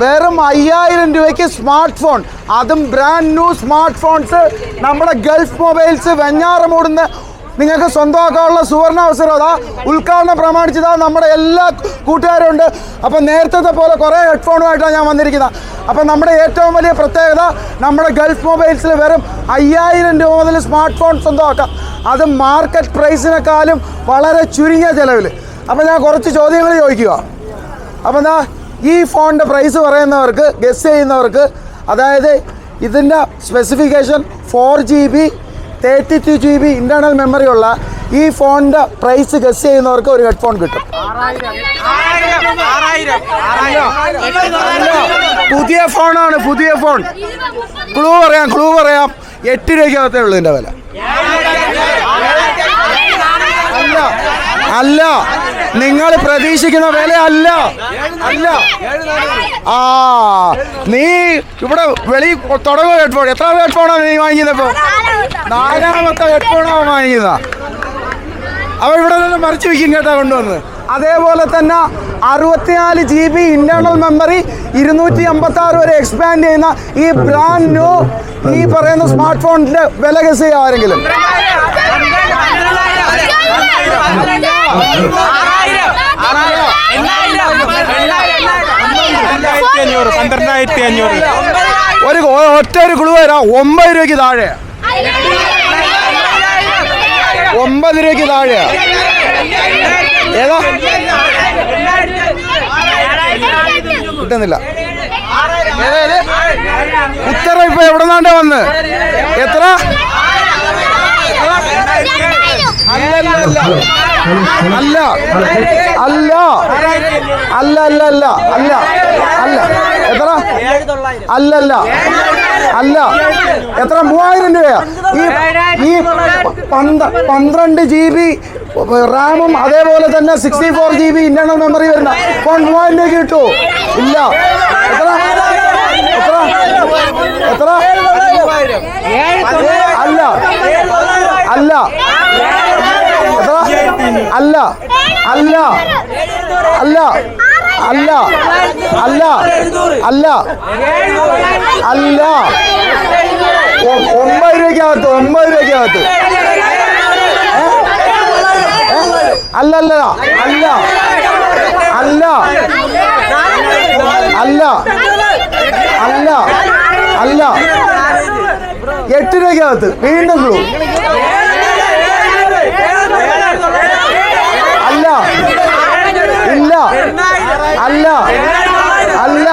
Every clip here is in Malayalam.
വെറും അയ്യായിരം രൂപയ്ക്ക് സ്മാർട്ട് ഫോൺ അതും ബ്രാൻഡ് ന്യൂ സ്മാർട്ട് ഫോൺസ് നമ്മുടെ ഗൾഫ് മൊബൈൽസ് വെഞ്ഞാറമൂടുന്ന് നിങ്ങൾക്ക് സ്വന്തമാക്കാനുള്ള സുവർണ അവസരം അതാ. ഉദ്ഘാടനം പ്രമാണിച്ചതാ നമ്മുടെ എല്ലാ കൂട്ടുകാരും ഉണ്ട് അപ്പം നേരത്തെ പോലെ കുറേ ഹെഡ്ഫോണുമായിട്ടാണ് ഞാൻ വന്നിരിക്കുന്നത്. അപ്പം നമ്മുടെ ഏറ്റവും വലിയ പ്രത്യേകത നമ്മുടെ ഗൾഫ് മൊബൈൽസിൽ വെറും അയ്യായിരം രൂപ മുതൽ സ്മാർട്ട് ഫോൺ സ്വന്തമാക്കാം. അത് മാർക്കറ്റ് പ്രൈസിനേക്കാളും വളരെ ചുരുങ്ങിയ ചിലവിൽ അപ്പം ഞാൻ കുറച്ച് ചോദ്യങ്ങൾ ചോദിക്കുക. അപ്പം എന്താ? ഈ ഫോണിന്റെ പ്രൈസ് പറയുന്നവർക്ക് ഗസ് ചെയ്യുന്നവർക്ക് അതായത് ഇതിന്റെ specification four G B thirty two G B internal memory ഉള്ള ഈ ഫോണിന്റെ പ്രൈസ് ഗസ് ചെയ്യുന്നവർക്ക് ഒരു ഹെഡ്ഫോൺ കിട്ടും. പുതിയ ഫോണാണ് പുതിയ ഫോൺ ക്ലൂ പറയാം ക്ലൂ പറയാം. എട്ട് രൂപയ്ക്കകത്തേ ഉള്ളൂ ഇതിന്റെ വില അല്ല അല്ല. നിങ്ങൾ പ്രതീക്ഷിക്കുന്ന വില അല്ല. അല്ല. ആ. നീ ഇവിടെ വെളി തുടങ്ങുക ഹെഡ്ഫോൺ എത്ര ഹെഡ്ഫോണാണ് നീ ഇപ്പോൾ നാലാമത്തെ ഹെഡ്ഫോണാണ് വാങ്ങിയത് അവ ഇവിടെ നിന്ന് മറിച്ച് വയ്ക്കും കേട്ടാ കൊണ്ടുവന്ന്. അതേപോലെ തന്നെ അറുപത്തിനാല് ജി ബി ഇന്റേണൽ മെമ്മറി ഇരുന്നൂറ്റി അമ്പത്തി ആറ് വരെ എക്സ്പാൻഡ് ചെയ്യുന്ന ഈ ബ്രാൻഡ് ന്യൂ ഈ പറയുന്ന സ്മാർട്ട് ഫോണിന്റെ വില ഗസ് ആരെങ്കിലും. പന്ത്രണ്ടായിരത്തി അഞ്ഞൂറ് ഒരു ഒറ്റ ഒരു കുളു വരാം ഒമ്പത് രൂപയ്ക്ക് താഴെ ഒമ്പത് രൂപയ്ക്ക് താഴെ ഏതാ കിട്ടുന്നില്ല? ഉത്തരം ഇപ്പൊ എവിടെ നിന്നാണ്ട് വന്ന് എത്ര അല്ല അല്ല അല്ല അല്ല അല്ല അല്ല അല്ല എത്ര അല്ല എത്ര മൂവായിരം രൂപയാ ഈ പന്ത്രണ്ട് ജി ബി റാമും അതേപോലെ തന്നെ sixty four G B internal memory വരുന്ന ഫോൺ മൂവായിരം രൂപ കിട്ടുമോ ഇല്ല എത്ര എത്ര എത്ര അല്ല അല്ല അല്ല അല്ല അല്ല അല്ല അല്ല അല്ല അല്ല ഒമ്പത് രൂപയ്ക്കകത്ത് ഒമ്പത് രൂപയ്ക്കകത്ത്? അല്ല അല്ല അല്ല അല്ല അല്ല അല്ല അല്ല എട്ട് രൂപയ്ക്കകത്ത് വീണ്ടും ക്ലൂ അല്ല ഇല്ല. അല്ല. അല്ല.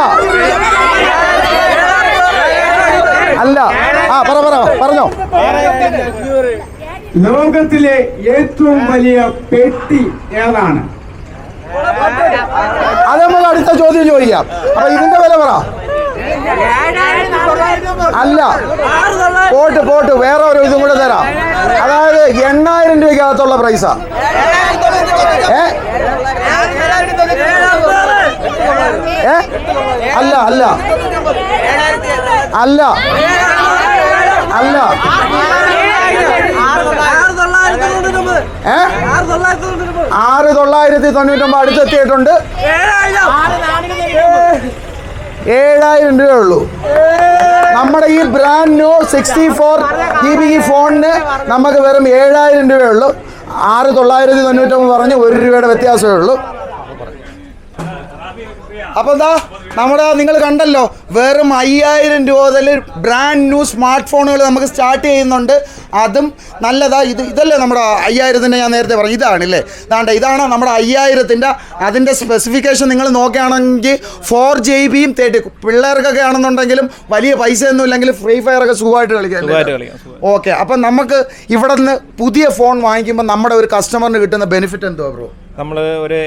അല്ല. ആ പറ പറ പറഞ്ഞോ. ലോകത്തിലെ ഏറ്റവും വലിയ പെട്ടി ഏതാണ്? അത് നമ്മൾ അടുത്ത ചോദ്യം ചോദിക്കാം. അപ്പൊ ഇതിന്റെ വില പറ. അല്ല. പോട്ട് പോട്ട്. വേറെ ഒരു ഇതും കൂടെ തരാം. അതായത് എണ്ണായിരം രൂപയ്ക്കകത്തുള്ള പ്രൈസാ ഏ? ഏ? അല്ല അല്ല. അല്ല. അല്ല. ആറ് തൊള്ളായിരത്തി തൊണ്ണൂറ്റൊമ്പത് അടുത്തെത്തിയിട്ടുണ്ട്. ഏഴായിരം രൂപയേ ഉള്ളൂ. നമ്മുടെ ഈ brand new sixty four G B ഈ ഫോണിന് നമുക്ക് വെറും ഏഴായിരം രൂപയേ ഉള്ളൂ. ആറ് തൊള്ളായിരത്തി തൊണ്ണൂറ്റൊമ്പത് പറഞ്ഞ് ഒരു രൂപയുടെ വ്യത്യാസമേ ഉള്ളൂ. അപ്പോൾ എന്താ? നമ്മുടെ നിങ്ങൾ കണ്ടല്ലോ വെറും അയ്യായിരം രൂപ മുതൽ ബ്രാൻഡ് ന്യൂ സ്മാർട്ട് ഫോണുകൾ നമുക്ക് സ്റ്റാർട്ട് ചെയ്യുന്നുണ്ട്. അതും നല്ലതാ. ഇത് ഇതല്ലേ നമ്മുടെ അയ്യായിരത്തിന്റെ ഞാൻ നേരത്തെ പറഞ്ഞു ഇതാണല്ലേ ഇതാണ്ട് ഇതാണ് നമ്മുടെ അയ്യായിരത്തിന്റെ അതിന്റെ സ്പെസിഫിക്കേഷൻ നിങ്ങൾ നോക്കുകയാണെങ്കിൽ ഫോർ ജി ബിയും തേർട്ടി പിള്ളേർക്കൊക്കെ ആണെന്നുണ്ടെങ്കിലും വലിയ പൈസ ഒന്നും ഇല്ലെങ്കിൽ ഫ്രീ ഫയർ ഒക്കെ സുഖമായിട്ട് കളിക്കാം ഓക്കെ അപ്പം നമുക്ക് ഇവിടെ നിന്ന് പുതിയ ഫോൺ വാങ്ങിക്കുമ്പോൾ നമ്മുടെ ഒരു കസ്റ്റമറിന് കിട്ടുന്ന ബെനിഫിറ്റ് എന്തോ ബ്രോ നമ്മൾ ഒരു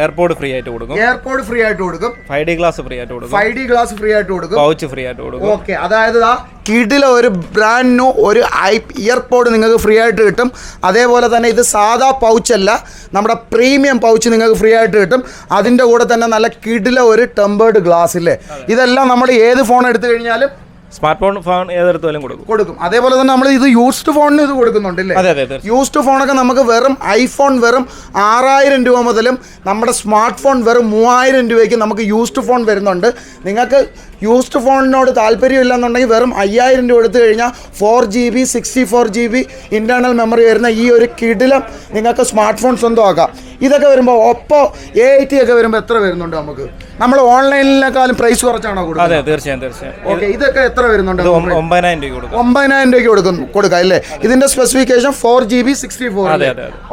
എയർപോർട്ട് ഫ്രീ ആയിട്ട് കൊടുക്കും. എയർപോർട്ട് ഫ്രീ ആയിട്ട് കൊടുക്കും. ഫൈവ് ഡി ഗ്ലാസ് ഫ്രീ ആയിട്ട് കൊടുക്കും. ഫൈവ് ഡി ഗ്ലാസ് ഫ്രീ ആയിട്ട് കൊടുക്കും. പൗച്ച് ഫ്രീ ആയിട്ട് കൊടുക്കും. ഓക്കെ അതായത് ആ കിഡിലെ ഒരു ബ്രാൻഡ് ന്യൂ ഒരു ഐ ഇയർപോഡ് നിങ്ങൾക്ക് ഫ്രീ ആയിട്ട് കിട്ടും. അതേപോലെ തന്നെ ഇത് സാധാ പൗച്ച് അല്ല നമ്മുടെ പ്രീമിയം പൗച്ച് നിങ്ങൾക്ക് ഫ്രീ ആയിട്ട് കിട്ടും. അതിന്റെ കൂടെ തന്നെ നല്ല കിഡിലെ ഒരു ടെമ്പേർഡ് ഗ്ലാസ് ഇല്ലേ? ഇതെല്ലാം നമ്മൾ ഏത് ഫോൺ എടുത്തു കഴിഞ്ഞാലും സ്മാർട്ട് ഫോൺ ഫോൺ ഏതെടുത്താലും കൊടുക്കും. കൊടുക്കും. അതേപോലെ തന്നെ നമ്മൾ ഇത് യൂസ്ഡ് ഫോണിന് ഇത് കൊടുക്കുന്നുണ്ട് അതെ അതെ തീർച്ചയായും. യൂസ്ഡ് ഫോണൊക്കെ നമുക്ക് വെറും ഐഫോൺ വെറും ആറായിരം രൂപ മുതലും നമ്മുടെ സ്മാർട്ട് ഫോൺ വെറും മൂവായിരം രൂപയ്ക്ക് നമുക്ക് യൂസ്ഡ് ഫോൺ വരുന്നുണ്ട്. നിങ്ങൾക്ക് യൂസ്ഡ് ഫോണിനോട് താല്പര്യമില്ല എന്നുണ്ടെങ്കിൽ വെറും അയ്യായിരം രൂപ എടുത്തു കഴിഞ്ഞാൽ four G B sixty four G B internal memory വരുന്ന ഈ ഒരു കിടിലം നിങ്ങൾക്ക് സ്മാർട്ട് ഫോൺ സ്വന്തമാക്കാം. ഇതൊക്കെ വരുമ്പോൾ ഒപ്പോ എ ഐ ടി ഒക്കെ വരുമ്പോൾ എത്ര വരുന്നുണ്ട് നമുക്ക്? നമ്മൾ ഓൺലൈനിനേക്കാളും പ്രൈസ് കുറച്ചാണോ അതെ തീർച്ചയായും തീർച്ചയായും. ഓക്കെ ഇതൊക്കെ എത്ര വരുന്നുണ്ട് ഒമ്പതിനായിരം രൂപ കൊടുക്കും. ഒമ്പതിനായിരം രൂപയ്ക്ക് കൊടുക്കും കൊടുക്കാം അല്ലേ? ഇതിന്റെ specification four G B sixty four.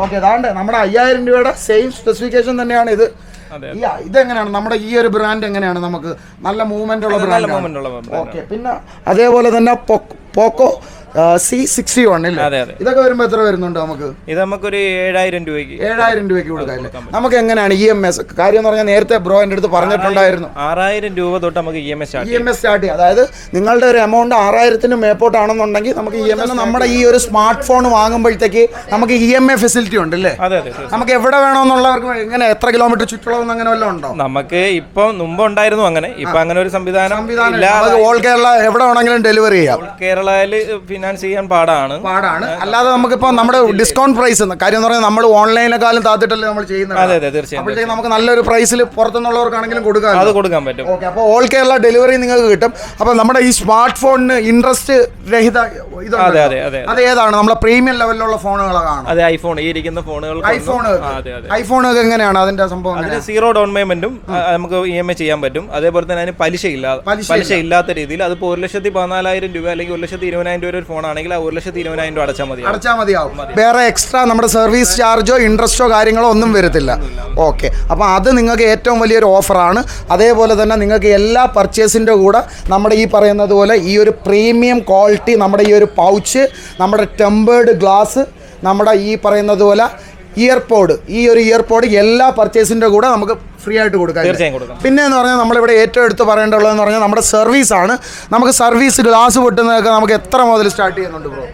Okay അതാണ്ട് നമ്മുടെ അയ്യായിരം രൂപയുടെ സെയിം സ്പെസിഫിക്കേഷൻ തന്നെയാണ് ഇത്. ഇതെങ്ങനെയാണ്? നമ്മുടെ ഈ ഒരു ബ്രാൻഡ് എങ്ങനെയാണ്? നമുക്ക് നല്ല മൂവ്മെന്റ് ഉള്ള ബ്രാൻഡ് ഓക്കെ പിന്നെ അതേപോലെ തന്നെ പോക്കോ സി സിക്സ്റ്റി വൺ അതെ, ഇതൊക്കെ വരുമ്പോൾ എത്ര വരുന്നുണ്ട് നമുക്ക്? ഇത് നമുക്കൊരു ഏഴായിരം രൂപയ്ക്ക്. ഏഴായിരം രൂപയ്ക്ക് കൊടുക്കാല്ലേ നമുക്ക് എങ്ങനെയാണ് ഇ എം എസ് കാര്യം എന്ന് പറഞ്ഞാൽ നേരത്തെ ബ്രോ എന്റെ അടുത്ത് പറഞ്ഞിട്ടുണ്ടായിരുന്നു. ആറായിരം രൂപ തൊട്ട് നമുക്ക് E M S E M S start ചെയ്യാം. അതായത് നിങ്ങളുടെ ഒരു എമൗണ്ട് ആറായിരത്തിന് മേപ്പോട്ടാണെന്നുണ്ടെങ്കിൽ നമുക്ക് ഇ എം എസ് നമ്മുടെ ഈ ഒരു സ്മാർട്ട് ഫോൺ വാങ്ങുമ്പോഴത്തേക്ക് നമുക്ക് ഇ എം എ ഫെസിലിറ്റി ഉണ്ട് അല്ലേ? നമുക്ക് എവിടെ വേണമെന്നുള്ളവർക്ക് എങ്ങനെ എത്ര കിലോമീറ്റർ ചുറ്റളവെന്ന് അങ്ങനെ വല്ലതും ഉണ്ടോ? നമുക്ക് ഇപ്പം മുമ്പ് ഉണ്ടായിരുന്നു അങ്ങനെ. ഇപ്പൊ അങ്ങനെ ഒരു സംവിധാനം ഓൾ കേരള എവിടെ വേണമെങ്കിലും ഡെലിവറി ചെയ്യാം. കേരളയിൽ ഫിനാൻസ് ചെയ്യാൻ പാടാണ്. പാടാണ്. അല്ലാതെ നമുക്കിപ്പോൾ നമ്മുടെ ഡിസ്കൗണ്ട് പ്രൈസ് കാര്യം എന്ന് പറഞ്ഞാൽ നമ്മൾ ഓൺലൈനെക്കാളും താത്തിട്ടല്ലേ നമ്മൾ ചെയ്യുന്നത്. അതെ അതെ തീർച്ചയായും നമുക്ക് നല്ലൊരു പ്രൈസിൽ പുറത്തുനിന്നുള്ളവർക്കാണെങ്കിലും കൊടുക്കാം അത് കൊടുക്കാൻ പറ്റും. ഓക്കെ അപ്പോൾ ഓൾ കേരള ഡെലിവറി നിങ്ങൾക്ക് കിട്ടും. അപ്പോൾ നമ്മുടെ ഈ സ്മാർട്ട് ഫോണിന് ഇൻട്രസ്റ്റ് രഹിത അതെ, അതെ, അതെ. അത്. ഏതാണ്? നമ്മുടെ പ്രീമിയം ലെവലിലുള്ള ഫോണുകളാണ് അതെ ഐഫോൺ ഈ ഇരിക്കുന്ന ഫോണുകൾ ഐഫോൺ ഐഫോണൊക്കെ എങ്ങനെയാണ് അതിന്റെ സംഭവം സീറോ ഡൗൺ പേയ്മെന്റും നമുക്ക് ഇ എം ഐ ചെയ്യാൻ പറ്റും. അതേപോലെ തന്നെ അതിന് പലിശ ഇല്ലാതെ പലിശ പലിശ ഇല്ലാത്ത രീതിയിൽ അതിപ്പോൾ ഒരു ലക്ഷത്തി പതിനാലായിരം രൂപ അല്ലെങ്കിൽ ഒരു ലക്ഷത്തി ഇരുപതിനായിരം രൂപ ഒരു ഫോൺ ആണെങ്കിൽ ആ ഒരു ലക്ഷത്തി ഇരുപതിനായിരം രൂപ അടച്ചാൽ മതി അടച്ചാൽ മതിയാവും. വേറെ എക്സ്ട്രാ നമ്മുടെ സർവീസ് ചാർജോ ഇൻട്രസ്റ്റോ കാര്യങ്ങളോ ഒന്നും വരത്തില്ല. ഓക്കെ അപ്പോൾ അത് നിങ്ങൾക്ക് ഏറ്റവും വലിയൊരു ഓഫറാണ് അതേപോലെ തന്നെ നിങ്ങൾക്ക് എല്ലാ പർച്ചേസിന്റെ കൂടെ നമ്മുടെ ഈ പറയുന്നത് പോലെ ഈ ഒരു പ്രീമിയം ക്വാളിറ്റി നമ്മുടെ ഈ ഒരു പൗച്ച് നമ്മുടെ ടെമ്പേർഡ് ഗ്ലാസ് നമ്മുടെ ഈ പറയുന്നത് പോലെ ഇയർപോഡ് ഈ ഒരു ഇയർപോഡ് എല്ലാ പർച്ചേസിന്റെ കൂടെ നമുക്ക് ഫ്രീ ആയിട്ട് കൊടുക്കാം? പിന്നെ എന്ന് പറഞ്ഞാൽ നമ്മളിവിടെ ഏറ്റവും എടുത്ത് പറയേണ്ടതെന്ന് പറഞ്ഞാൽ നമ്മുടെ സർവീസാണ് നമുക്ക് സർവീസ് ഗ്ലാസ് പൊട്ടുന്നതൊക്കെ നമുക്ക് എത്ര മുതൽ സ്റ്റാർട്ട് ചെയ്യുന്നുണ്ട് ബ്രോ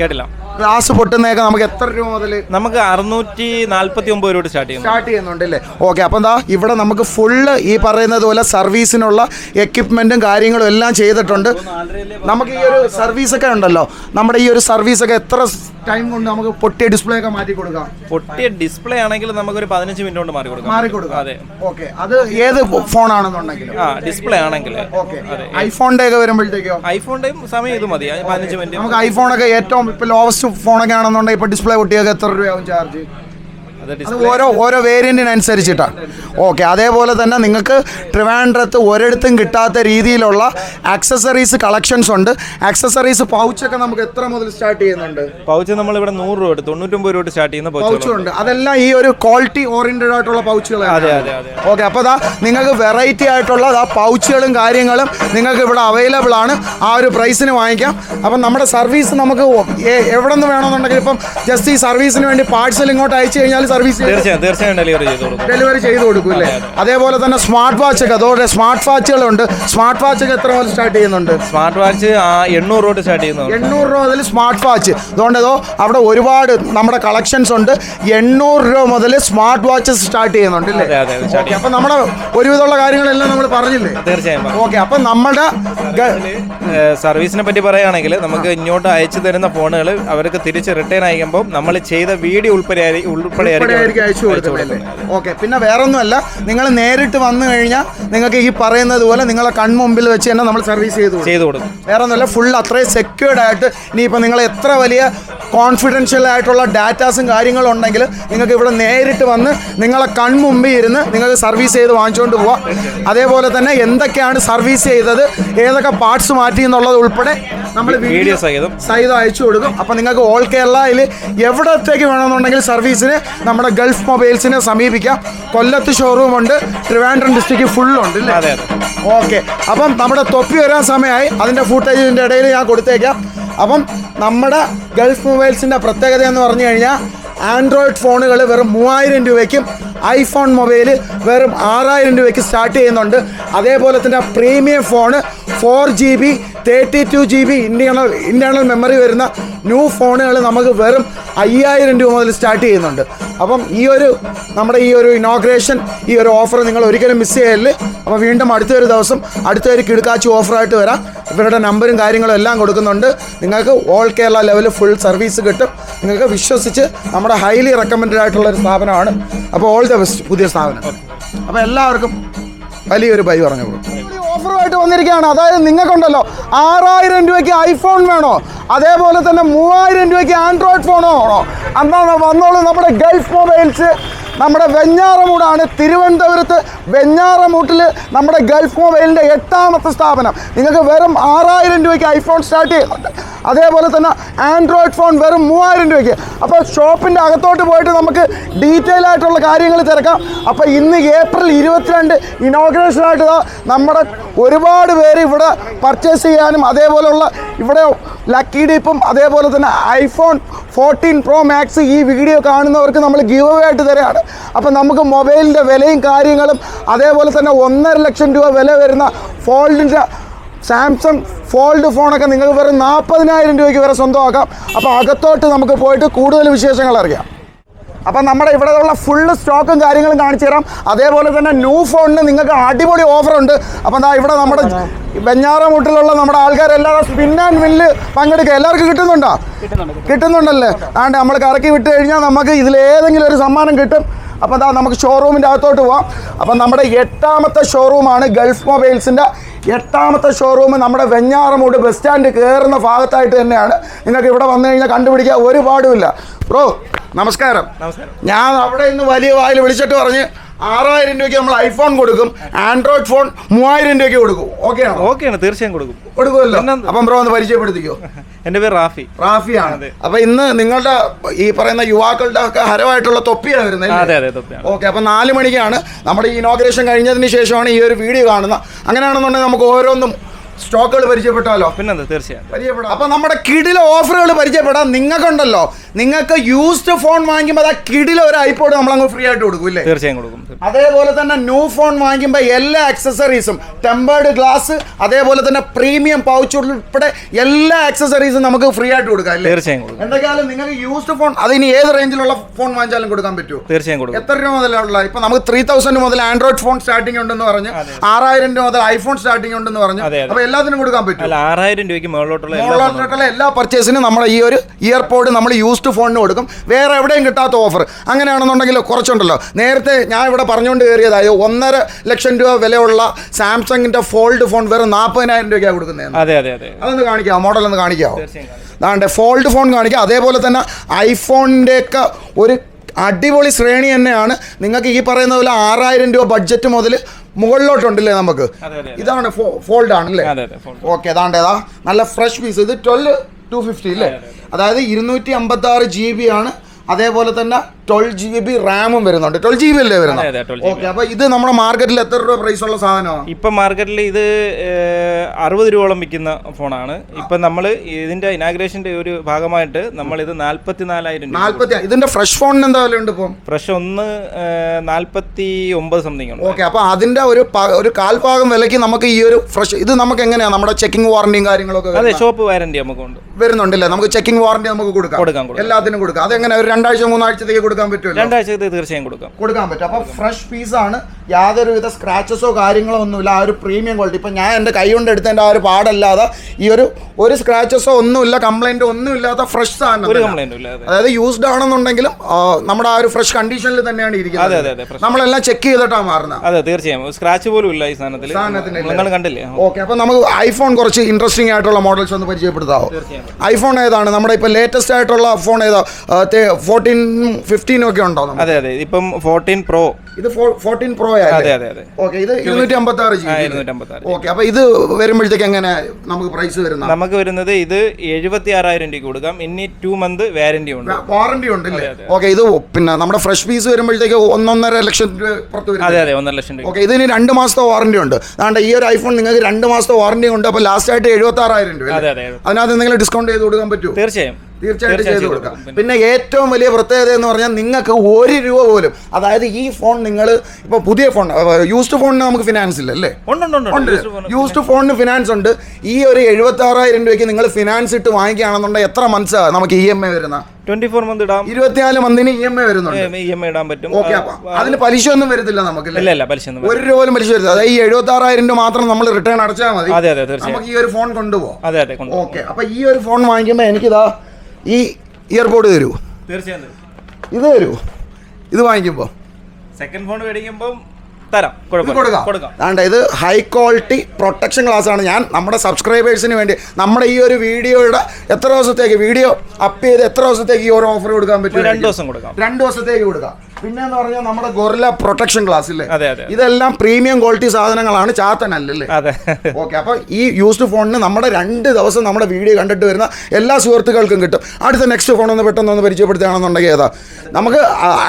കേട്ടില്ല. ഗ്ലാസ് പൊട്ടുന്നതൊക്കെ നമുക്ക് എത്ര രൂപ മുതൽ നമുക്ക് അറുന്നൂറ്റി നാല്പത്തി ഒമ്പത് രൂപ സ്റ്റാർട്ട് ചെയ്യും സ്റ്റാർട്ട് ചെയ്യുന്നുണ്ട് അല്ലേ ഓക്കെ അപ്പം എന്താ ഇവിടെ നമുക്ക് ഫുള്ള് ഈ പറയുന്നത് പോലെ സർവീസിനുള്ള എക്യുപ്മെന്റും കാര്യങ്ങളും എല്ലാം ചെയ്തിട്ടുണ്ട്. നമുക്ക് ഈ ഒരു സർവീസ് സർവീസൊക്കെ ഉണ്ടല്ലോ നമ്മുടെ ഈ ഒരു സർവീസ് ഒക്കെ എത്ര ടൈം കൊണ്ട് നമുക്ക് പൊട്ടിയ ഡിസ്പ്ലേ ഒക്കെ മാറ്റി കൊടുക്കാം? പൊട്ടിയ ഡിസ്പ്ലേ ആണെങ്കിൽ നമുക്ക് ഒരു പതിനഞ്ച് മിനിറ്റ് കൊണ്ട് മാറി കൊടുക്കാം. മാറി കൊടുക്കാം. അതെ. ഓക്കെ അത് ഏത് ഫോണാണെന്നുണ്ടെങ്കിലും ആ ഡിസ്പ്ലേ ആണെങ്കിൽ. ഓക്കെ ഐഫോണിന്റെ ഒക്കെ വരുമ്പോഴത്തേക്കോ? ഐഫോണിന്റെയും സമയം ഇത് മതി. പതിനഞ്ച് മിനിറ്റ് നമുക്ക് ഐഫോൺ ഒക്കെ ഏറ്റവും ഇപ്പോൾ ലോവസ്റ്റ് ഫോണൊക്കെ ആണെന്നുണ്ടെങ്കിൽ ഇപ്പോൾ ഡിസ്പ്ലേ പൊട്ടിയൊക്കെ എത്ര രൂപയാവും ചാർജ് ഓരോ ഓരോ വേരിയന്റിനനുസരിച്ചിട്ടാണ് ഓക്കെ അതേപോലെ തന്നെ നിങ്ങൾക്ക് ട്രിവാൻഡ്രത്ത് ഒരിടത്തും കിട്ടാത്ത രീതിയിലുള്ള ആക്സസറീസ് കളക്ഷൻസ് ഉണ്ട്. ആക്സസറീസ് പൗച്ചൊക്കെ നമുക്ക് എത്ര മുതൽ സ്റ്റാർട്ട് ചെയ്യുന്നുണ്ട്? പൗച്ച് നമ്മൾ ഇവിടെ നൂറ് രൂപ തൊണ്ണൂറ്റൊമ്പത് രൂപ സ്റ്റാർട്ട് ചെയ്യുന്ന പൗച്ചും ഉണ്ട്. അതെല്ലാം ഈ ഒരു ക്വാളിറ്റി ഓറിയന്റഡ് ആയിട്ടുള്ള പൗച്ചുകളാണ് ഓക്കെ അപ്പോൾ അതാ നിങ്ങൾക്ക് വെറൈറ്റി ആയിട്ടുള്ള ആ പൗച്ചുകളും കാര്യങ്ങളും നിങ്ങൾക്ക് ഇവിടെ അവൈലബിൾ ആണ്. ആ ഒരു പ്രൈസിന് വാങ്ങിക്കാം. അപ്പം നമ്മുടെ സർവീസ് നമുക്ക് എവിടെ നിന്ന് വേണമെന്നുണ്ടെങ്കിൽ ഇപ്പം ജസ്റ്റ് ഈ സർവീസിന് വേണ്ടി പാഴ്സൽ ഇങ്ങോട്ട് അയച്ചു കഴിഞ്ഞാൽ സർവീസ് തീർച്ചയായും തീർച്ചയായും ഡെലിവറി ചെയ്ത് കൊടുക്കും. ഡെലിവറി ചെയ്ത് കൊടുക്കും അല്ലേ അതേപോലെ തന്നെ സ്മാർട്ട് വാച്ച് ഒക്കെ അതോടെ സ്മാർട്ട് വാച്ചുകളുണ്ട്. സ്മാർട്ട് വാച്ച് ഒക്കെ എത്ര മുതൽ സ്റ്റാർട്ട് ചെയ്യുന്നുണ്ട്? സ്മാർട്ട് വാച്ച് എണ്ണൂറ് രൂപ സ്റ്റാർട്ട് ചെയ്യുന്നു എണ്ണൂറ് രൂപ മുതൽ സ്മാർട്ട് വാച്ച്. അതുകൊണ്ട് ഏതോ അവിടെ ഒരുപാട് നമ്മുടെ കളക്ഷൻസ് ഉണ്ട്. എണ്ണൂറ് രൂപ മുതൽ സ്മാർട്ട് വാച്ചസ് സ്റ്റാർട്ട് ചെയ്യുന്നുണ്ട് അല്ലേ അപ്പൊ നമ്മുടെ ഒരുവിധമുള്ള കാര്യങ്ങളെല്ലാം നമ്മൾ പറഞ്ഞില്ലേ? തീർച്ചയായും ഓക്കെ അപ്പൊ നമ്മുടെ സർവീസിനെ പറ്റി പറയുകയാണെങ്കിൽ നമുക്ക് ഇങ്ങോട്ട് അയച്ചു തരുന്ന ഫോണുകൾ അവർക്ക് തിരിച്ച് റിട്ടേൺ അയക്കുമ്പോൾ നമ്മൾ ചെയ്ത വീഡിയോ ഉൾപ്പെടെ ഉൾപ്പെടെ ഉൾപ്പെടെ ആയിരിക്കും അയച്ചു കൊടുക്കുന്നത്. ഓക്കെ പിന്നെ വേറൊന്നുമല്ല. നിങ്ങൾ നേരിട്ട് വന്നു കഴിഞ്ഞാൽ നിങ്ങൾക്ക് ഈ പറയുന്നത് പോലെ നിങ്ങളെ കൺമുമ്പിൽ വെച്ച് തന്നെ നമ്മൾ സർവീസ് ചെയ്തു. ചെയ്തു കൊടുക്കും. വേറെ ഒന്നുമില്ല ഫുൾ അത്രയും സെക്യൂർഡ് ആയിട്ട് ഇനിയിപ്പോൾ നിങ്ങൾ എത്ര വലിയ കോൺഫിഡൻഷ്യൽ ആയിട്ടുള്ള ഡാറ്റാസും കാര്യങ്ങളും ഉണ്ടെങ്കിൽ നിങ്ങൾക്ക് ഇവിടെ നേരിട്ട് വന്ന് നിങ്ങളെ കൺമുമ്പിൽ ഇരുന്ന് നിങ്ങൾക്ക് സർവീസ് ചെയ്ത് വാങ്ങിച്ചുകൊണ്ട് പോവാം. അതേപോലെ തന്നെ എന്തൊക്കെയാണ് സർവീസ് ചെയ്തത് ഏതൊക്കെ പാർട്സ് മാറ്റി എന്നുള്ളത് ഉൾപ്പെടെ നമ്മൾ വീഡിയോ സഹിതം. സഹിതം അയച്ചു കൊടുക്കും. അപ്പോൾ നിങ്ങൾക്ക് ഓൾ കേരളയിൽ എവിടത്തേക്ക് വേണമെന്നുണ്ടെങ്കിൽ സർവീസിന് നമ്മുടെ ഗൾഫ് മൊബൈൽസിനെ സമീപിക്കാം. കൊല്ലത്ത് ഷോറൂം ഉണ്ട്. ട്രിവാൻഡ്രം ഡിസ്ട്രിക്ട് ഫുള്ളുണ്ട് അതെ ഓക്കെ അപ്പം നമ്മുടെ തൊപ്പി വരാൻ സമയമായി. അതിന്റെ ഫുട്ടേജിന്റെ ഇടയിൽ ഞാൻ കൊടുത്തേക്കാം. അപ്പം നമ്മുടെ ഗൾഫ് മൊബൈൽസിന്റെ പ്രത്യേകത എന്ന് പറഞ്ഞു കഴിഞ്ഞാൽ ആൻഡ്രോയിഡ് ഫോണുകൾ വെറും മൂവായിരം രൂപയ്ക്കും ഐഫോൺ മൊബൈൽ വെറും ആറായിരം രൂപയ്ക്ക് സ്റ്റാർട്ട് ചെയ്യുന്നുണ്ട്. അതേപോലെ തന്നെ premium phone four G B thirty two G B internal internal memory വരുന്ന ന്യൂ ഫോണുകൾ നമുക്ക് വെറും അയ്യായിരം രൂപ മുതൽ സ്റ്റാർട്ട് ചെയ്യുന്നുണ്ട്. അപ്പം ഈ ഒരു നമ്മുടെ ഈ ഒരു ഇനോഗ്രേഷൻ ഈ ഒരു ഓഫർ നിങ്ങൾ ഒരിക്കലും മിസ് ചെയ്യൽ അപ്പോൾ വീണ്ടും അടുത്തൊരു ദിവസം അടുത്തൊരു കിടക്കാച്ചി ഓഫറായിട്ട് വരാം. ഇവരുടെ നമ്പറും കാര്യങ്ങളും എല്ലാം കൊടുക്കുന്നുണ്ട്. നിങ്ങൾക്ക് ഓൾ കേരള ലെവലിൽ ഫുൾ സർവീസ് കിട്ടും. നിങ്ങൾക്ക് വിശ്വസിച്ച് നമ്മുടെ ഹൈലി റെക്കമെൻഡഡ് ആയിട്ടുള്ള ഒരു സ്ഥാപനമാണ്. അപ്പോൾ ഓൾ ദ ബെസ്റ്റ് പുതിയ സ്ഥാപനം. അപ്പോൾ എല്ലാവർക്കും വലിയൊരു ബൈ പറഞ്ഞു ഓഫറുമായിട്ട് വന്നിരിക്കുകയാണ്. അതായത് നിങ്ങൾക്കുണ്ടല്ലോ ആറായിരം രൂപയ്ക്ക് ഐഫോൺ വേണോ? അതേപോലെ തന്നെ മൂവായിരം രൂപയ്ക്ക് ആൻഡ്രോയിഡ് ഫോണോ വേണോ? അന്നാണ് വന്നോളൂ നമ്മുടെ ഗൾഫ് മൊബൈൽസ് നമ്മുടെ വെഞ്ഞാറമൂടാണ് തിരുവനന്തപുരത്ത്. വെഞ്ഞാറമൂട്ടിൽ നമ്മുടെ ഗൾഫ് മൊബൈലിന്റെ എട്ടാമത്തെ സ്ഥാപനം. നിങ്ങൾക്ക് വെറും ആറായിരം രൂപയ്ക്ക് ഐഫോൺ സ്റ്റാർട്ട് ചെയ്യുന്നുണ്ട് അതേപോലെ തന്നെ ആൻഡ്രോയിഡ് ഫോൺ വെറും മൂവായിരം രൂപയ്ക്ക്. അപ്പോൾ ഷോപ്പിന്റെ അകത്തോട്ട് പോയിട്ട് നമുക്ക് ഡീറ്റെയിൽ ആയിട്ടുള്ള കാര്യങ്ങൾ തിരക്കാം. അപ്പോൾ ഇന്ന് ഏപ്രിൽ ഇരുപത്തിരണ്ട് ഇനോഗ്രേഷനായിട്ട് നമ്മുടെ ഒരുപാട് പേര് ഇവിടെ പർച്ചേസ് ചെയ്യാനും അതേപോലെയുള്ള ഇവിടെ ലക്കി ഡീപ്പും അതേപോലെ തന്നെ ഐഫോൺ ഫോർട്ടീൻ പ്രോ മാക്സ് ഈ വീഡിയോ കാണുന്നവർക്ക് നമ്മൾ ഗീവ് അവേ ആയിട്ട് തരാണ്. അപ്പം നമുക്ക് മൊബൈലിന്റെ വിലയും കാര്യങ്ങളും അതേപോലെ തന്നെ ഒന്നര ലക്ഷം രൂപ വില വരുന്ന ഫോൾഡിന്റെ സാംസങ് ഫോൾഡ് ഫോണൊക്കെ നിങ്ങൾക്ക് വെറും നാൽപ്പതിനായിരം രൂപയ്ക്ക് വരെ സ്വന്തമാക്കാം. അപ്പോൾ അകത്തോട്ട് നമുക്ക് പോയിട്ട് കൂടുതൽ വിശേഷങ്ങൾ അറിയാം. അപ്പം നമ്മുടെ ഇവിടെ ഉള്ള ഫുള്ള് സ്റ്റോക്കും കാര്യങ്ങളും കാണിച്ചു തരാം. അതേപോലെ തന്നെ ന്യൂ ഫോണിന് നിങ്ങൾക്ക് അടിപൊളി ഓഫറുണ്ട് അപ്പം എന്താ ഇവിടെ നമ്മുടെ വെഞ്ഞാറമൂട്ടിലുള്ള നമ്മുടെ ആൾക്കാരെല്ലാവരും സ്പിൻ ആൻഡ് വില്ല് പങ്കെടുക്കുക. എല്ലാവർക്കും കിട്ടുന്നുണ്ടോ? കിട്ടുന്നുണ്ടല്ലേ? ആണ്ട് നമ്മൾ കറക്കി വിട്ട് കഴിഞ്ഞാൽ നമുക്ക് ഇതിൽ ഏതെങ്കിലും ഒരു സമ്മാനം കിട്ടും. അപ്പം എന്താ നമുക്ക് ഷോറൂമിന്റെ അകത്തോട്ട് പോവാം. അപ്പം നമ്മുടെ എട്ടാമത്തെ ഷോറൂമാണ് ഗൾഫ് മൊബൈൽസിന്റെ എട്ടാമത്തെ ഷോറൂം നമ്മുടെ വെഞ്ഞാറമൂട് ബസ് സ്റ്റാൻഡ് കയറുന്ന ഭാഗത്തായിട്ട് തന്നെയാണ്. നിങ്ങൾക്ക് ഇവിടെ വന്നു കഴിഞ്ഞാൽ കണ്ടുപിടിക്കാൻ ഒരു പാടുമില്ല ബ്രോ നമസ്കാരം. നമസ്കാരം. ഞാൻ അവിടെ ഇന്ന് വലിയ വായിൽ വിളിച്ചിട്ട് പറഞ്ഞ് ആറായിരം രൂപയ്ക്ക് നമ്മൾ ഐഫോൺ കൊടുക്കും ആൻഡ്രോയിഡ് ഫോൺ മൂവായിരം രൂപയ്ക്ക് കൊടുക്കും. ഓക്കെ ആണോ? ഓക്കെയാണ് തീർച്ചയായും കൊടുക്കും. കൊടുക്കുമല്ലോ? അപ്പം ബ്രോ ഒന്ന് പരിചയപ്പെടുത്തിക്കോ? എന്റെ പേര് റാഫി. റാഫിയാണ് ആണ്. അപ്പൊ ഇന്ന് നിങ്ങളുടെ ഈ പറയുന്ന യുവാക്കളുടെ ഒക്കെ ഹരമായിട്ടുള്ള തൊപ്പിയാണ് വരുന്നത് അതെ അതെ തൊപ്പിയാണ്. ഓക്കെ അപ്പൊ നാല് മണിക്കാണ്. നമ്മുടെ ഈ ഇനോഗ്രേഷൻ കഴിഞ്ഞതിന് ശേഷമാണ് ഈ ഒരു വീഡിയോ കാണുന്നത്. അങ്ങനെയാണെന്നുണ്ടെങ്കിൽ നമുക്ക് ഓരോന്നും സ്റ്റോക്കുകൾ പരിചയപ്പെട്ടാലോ? പിന്നെന്താ? തീർച്ചയായും. പരിചയപ്പെടാം. അപ്പൊ നമ്മുടെ കിടില ഓഫറുകൾ പരിചയപ്പെടാം. നിങ്ങൾക്കുണ്ടല്ലോ. നിങ്ങൾക്ക് യൂസ്ഡ് ഫോൺ വാങ്ങിക്കുമ്പോൾ ആ കിടില ഒരു ഐപോഡ് നമ്മൾ അങ്ങ് ഫ്രീ ആയിട്ട് കൊടുക്കും ഇല്ലേ? തീർച്ചയായും കൊടുക്കും. അതേപോലെ തന്നെ ന്യൂ ഫോൺ വാങ്ങിക്കുമ്പോൾ എല്ലാ ആക്സസറീസും ടെമ്പേർഡ് ഗ്ലാസ് അതേപോലെ തന്നെ പ്രീമിയം പൗച്ച് ഉൾപ്പെടെ എല്ലാ ആക്സസറീസും നമുക്ക് ഫ്രീ ആയിട്ട് കൊടുക്കാം അല്ലേ തീർച്ചയായും കൊടുക്കും. എന്തൊക്കെയാലും നിങ്ങൾക്ക് യൂസ്ഡ് ഫോൺ അതിന് ഏത് റേഞ്ചിലുള്ള ഫോൺ വാങ്ങിച്ചാലും കൊടുക്കാൻ പറ്റുമോ തീർച്ചയായും കൊടുക്കും. എത്ര രൂപ മുതലുള്ള ഇപ്പൊ നമുക്ക് ത്രീ തൗസൻഡ് മുതൽ ആൻഡ്രോയിഡ് ഫോൺ സ്റ്റാർട്ടിംഗ് ഉണ്ടെന്ന് പറഞ്ഞു ആറായിരം രൂപ മുതൽ ഐഫോൺ സ്റ്റാർട്ടിംഗ് ഉണ്ടെന്ന് പറഞ്ഞു. അപ്പൊ എല്ലാത്തിനും കൊടുക്കാൻ പറ്റും. ആറായിരം രൂപയ്ക്ക് മുകളിലോട്ടുള്ള എല്ലാ ഫോണും മുകളിലോട്ടുള്ള എല്ലാ പർച്ചേസിനും നമ്മൾ ഈ ഒരു ഇയർപോഡ് നമ്മൾ യൂസ്ഡ് ഫോണിന് കൊടുക്കും. വേറെ എവിടെയും കിട്ടാത്ത ഓഫർ അങ്ങനെയാണെന്നുണ്ടെങ്കിൽ കുറച്ചുണ്ടല്ലോ. നേരത്തെ ഞാൻ ഇവിടെ പറഞ്ഞുകൊണ്ട് കയറിയതായത് ഒന്നര ലക്ഷം രൂപ വിലയുള്ള സാംസങ്ങിന്റെ ഫോൾഡ് ഫോൺ വെറും നാൽപ്പതിനായിരം രൂപയ്ക്കാണ് കൊടുക്കുന്നത് അതെ അതെ അതെ. അതൊന്ന് കാണിക്കാമോ മോഡൽ ഒന്ന് കാണിക്കാമോ അതാണ്ട് ഫോൾഡ് ഫോൺ കാണിക്കുക അതേപോലെ തന്നെ ഐഫോണിന്റെയൊക്കെ ഒരു അടിപൊളി ശ്രേണി തന്നെയാണ്. നിങ്ങൾക്ക് ഈ പറയുന്ന പോലെ ആറായിരം രൂപ ബഡ്ജറ്റ് മുതൽ മുകളിലോട്ടുണ്ടല്ലേ നമുക്ക്. ഇതാണ് ഫോൾഡ് ആണല്ലേ ഓക്കെ അതാണ്ട് ഏതാ? നല്ല ഫ്രഷ് പീസ് ഇത് ട്വൽവ് ടു ഫിഫ്റ്റി അല്ലേ? അതായത് ഇരുന്നൂറ്റി അമ്പത്തി ആറ് ജി ബി ആണ്. അതേപോലെ തന്നെ ട്വൽവ് ജി ബി റാമും വരുന്നുണ്ട്. ട്വൽവ് ജി ബി അല്ലേ വരുന്നത്? അതെ, 12 GB. ഓക്കെ അപ്പോൾ ഇത് നമ്മുടെ മാർക്കറ്റിൽ എത്ര രൂപ പ്രൈസ് ഉള്ള സാധനമാണ് ഇപ്പൊ മാർക്കറ്റിൽ ഇത് അറുപത് രൂപയോളം വിൽക്കുന്ന ഫോണാണ് ഇപ്പൊ നമ്മൾ ഇതിന്റെ ഇനാഗ്രേഷന്റെ ഒരു ഭാഗമായിട്ട് നമ്മൾ ഇത് നാൽപ്പത്തി നാലായിരം രൂപ. നാൽപ്പത്തി ഇതിന്റെ ഫ്രഷ് ഫോണിന് എന്താ വില ഉണ്ട് ഇപ്പം? ഫ്രഷ് ഒന്ന് നാല്പത്തി ഒമ്പത് സംതിങ് ഉണ്ട്. ഓക്കെ അപ്പോൾ അതിന്റെ ഒരു ഒരു കാൽഭാഗം വിലയ്ക്ക് നമുക്ക് ഈ ഒരു ഫ്രഷ് ഇത് നമുക്ക് എങ്ങനെയാണ് നമ്മുടെ ചെക്കിംഗ് വാറന്റിയും കാര്യങ്ങളൊക്കെ അതെ ഷോപ്പ് ഷോപ്പ് നമുക്ക് വരുന്നുണ്ട് വരുന്നുണ്ടല്ലേ? നമുക്ക് ചെക്കിംഗ് വാറണ്ടി നമുക്ക് കൊടുക്കാം. കൊടുക്കാം, കൊടുക്കാം. എല്ലാത്തിനും കൊടുക്കാം. അതെങ്ങനെ ഒരു രണ്ടാഴ്ച മൂന്നാഴ്ചത്തേക്ക് കൊടുക്കാൻ പറ്റുമല്ലോ? രണ്ടാഴ്ചത്തെ തീർച്ചയായും കൊടുക്കാം. കൊടുക്കാൻ പറ്റും. അപ്പോൾ ഫ്രഷ് പീസ് പീസാണ് യാതൊരുവിധ സ്ക്രാച്ചസോ കാര്യങ്ങളോ ഒന്നുമില്ല. ആ ഒരു പ്രീമിയം ക്വാളിറ്റി ഇപ്പം ഞാൻ എന്റെ കൈ കൊണ്ട് എടുത്തതിന്റെ ആ ഒരു പാടല്ലാതെ ഈ ഒരു ഒരു സ്ക്രാച്ചസോ ഒന്നുമില്ല കംപ്ലൈന്റ് ഒന്നുമില്ലാത്ത ഫ്രഷ് സാധനം. കംപ്ലൈന്റും അതായത് യൂസ്ഡ് ആണെന്നുണ്ടെങ്കിലും നമ്മുടെ ആ ഒരു ഫ്രഷ് കണ്ടീഷനിൽ തന്നെയാണ് ഇരിക്കുന്നത്. നമ്മളെല്ലാം ചെക്ക് ചെയ്തിട്ടാണ് മാറുന്നത്. അതെ തീർച്ചയായും. സ്ക്രാച്ച് പോലും ഇല്ല ഈ സാധനത്തിൽ. നിങ്ങൾ കണ്ടില്ലേ? ഓക്കെ അപ്പോൾ നമുക്ക് ഐഫോൺ കുറച്ച് ഇൻട്രസ്റ്റിംഗ് ആയിട്ടുള്ള മോഡൽസ് ഒന്ന് പരിചയപ്പെടുത്താവോ? ഐഫോൺ ഏതാണ്? നമ്മുടെ ഇപ്പോൾ ലേറ്റസ്റ്റ് ആയിട്ടുള്ള ഫോൺ ഏതാ? ഫോർട്ടീൻ ഫിഫ്റ്റീനും ഒക്കെ ഉണ്ടോ അതെ അതെ. ഇപ്പം ഫോർട്ടീൻ പ്രോ ഇത് ഫോർട്ടീൻ പ്രോ അതെ അതെ അതെ. ഓക്കെ ഇത് ഇരുന്നൂറ്റി അമ്പത്തി ആറ് ഓക്കെ അപ്പോൾ ഇത് വരുമ്പോഴത്തേക്ക് എങ്ങനെ നമുക്ക് പ്രൈസ് വരുന്നത് നമുക്ക് വരുന്നത് ഇത് എഴുപത്തി ആറായിരം രൂപ കൊടുക്കാം. ഇനി ടു മന്ത് വാരന്റി ഉണ്ട്. അതെ, അതെ. ഓക്കെ ഇത് പിന്നെ നമ്മുടെ ഫ്രഷ് പീസ് വരുമ്പോഴത്തേക്ക് ഒന്നൊന്നര ലക്ഷം രൂപ പുറത്ത് വരും അതെ അതെ ഒന്നര ലക്ഷം രൂപ ഓക്കെ ഇതിന് രണ്ട് മാസത്തെ വാറണ്ടി ഉണ്ട്. അതുകൊണ്ട് ഈ ഒരു ഐഫോൺ നിങ്ങൾക്ക് രണ്ട് മാസത്തെ വാറണ്ടി ഉണ്ട്. അപ്പോൾ ലാസ്റ്റ് ആയിട്ട് എഴുപത്തി ആറായിരം രൂപ അതെ അതെ അതിനകത്ത് എന്തെങ്കിലും ഡിസ്കൗണ്ട് ചെയ്ത് കൊടുക്കാൻ പറ്റുമോ? തീർച്ചയായും. തീർച്ചയായിട്ടും തീർച്ചയായും ചെയ്തു കൊടുക്കാം. പിന്നെ ഏറ്റവും വലിയ പ്രത്യേകത എന്ന് പറഞ്ഞാൽ നിങ്ങൾക്ക് ഒരു രൂപ പോലും അതായത് ഈ ഫോൺ നിങ്ങൾ ഇപ്പോൾ പുതിയ ഫോൺ യൂസ്ഡ് ഫോണിന് നമുക്ക് ഫിനാൻസ് ഇല്ല അല്ലേ? ഉണ്ട്. യൂസ്ഡ് ഫോണിന് ഫിനാൻസ് ഉണ്ട്. ഈ ഒരു എഴുപത്തി ആറായിരം രൂപയ്ക്ക് നിങ്ങൾ ഫിനാൻസ് ഇട്ട് വാങ്ങിക്കുകയാണെന്നുണ്ടെങ്കിൽ എത്ര മന്ത്സാണ് നമുക്ക് ഇ എം ഐ വരുന്ന? 24 മന്ത് ഇടാം. ഇരുപത്തിനാല് മന്തിന് ഇ എം ഐ വരുന്നുണ്ട്. ഇ എം ഐ ഇടാൻ പറ്റും. ഓക്കെ അപ്പൊ അതിന് പലിശ ഒന്നും വരത്തില്ല നമുക്ക് ഇല്ല ഇല്ല പലിശ ഒന്നും ഒരു രൂപ പോലും പലിശ വരത്തില്ല. അതായത് ഈ എഴുപത്തി ആറായിരം രൂപ മാത്രം നമ്മൾ റിട്ടേൺ അടച്ചാൽ മതി. അതെ അതെ തീർച്ചയായും. നമുക്ക് ഈ ഒരു ഫോൺ കൊണ്ടുപോകാം അതെ അതെ ഓക്കെ അപ്പൊ ഈ ഒരു ഫോൺ വാങ്ങിക്കുമ്പോൾ എനിക്കിതാ ഈ ഇയർപോഡ് തരൂ. തീർച്ചയായും ഇത് തരൂ. ഇത് വാങ്ങിക്കുമ്പോൾ സെക്കൻഡ് ഫോൺ മേടിക്കുമ്പോൾ തരാം. കൊടുക്കാം. ഇത് ഹൈ ക്വാളിറ്റി പ്രൊട്ടക്ഷൻ ഗ്ലാസ് ആണ്. ഞാൻ നമ്മുടെ സബ്സ്ക്രൈബേഴ്സിന് വേണ്ടി നമ്മുടെ ഈ ഒരു വീഡിയോയുടെ എത്ര ദിവസത്തേക്ക് വീഡിയോ അപ്പ് ചെയ്ത് എത്ര ദിവസത്തേക്ക് ഈ ഒരു ഓഫർ കൊടുക്കാൻ പറ്റും രണ്ട് ദിവസം കൊടുക്കാം. രണ്ട് ദിവസത്തേക്ക് കൊടുക്കാം. പിന്നെ എന്ന് പറഞ്ഞാൽ നമ്മുടെ ഗൊറില പ്രൊട്ടക്ഷൻ ഗ്ലാസ് ഇല്ലേ? അതെ അതെ ഇതെല്ലാം പ്രീമിയം ക്വാളിറ്റി സാധനങ്ങളാണ് ചാത്തനല്ലേ? അതെ. ഓക്കെ അപ്പോൾ ഈ യൂസ്ഡ് ഫോണിന് നമ്മുടെ രണ്ട് ദിവസം നമ്മുടെ വീഡിയോ കണ്ടിട്ട് വരുന്ന എല്ലാ സുഹൃത്തുക്കൾക്കും കിട്ടും. അടുത്ത നെക്സ്റ്റ് ഫോൺ ഒന്ന് പെട്ടെന്ന് ഒന്ന് പരിചയപ്പെടുത്തുകയാണെന്നുണ്ടെങ്കിൽ ഏതാ? നമുക്ക്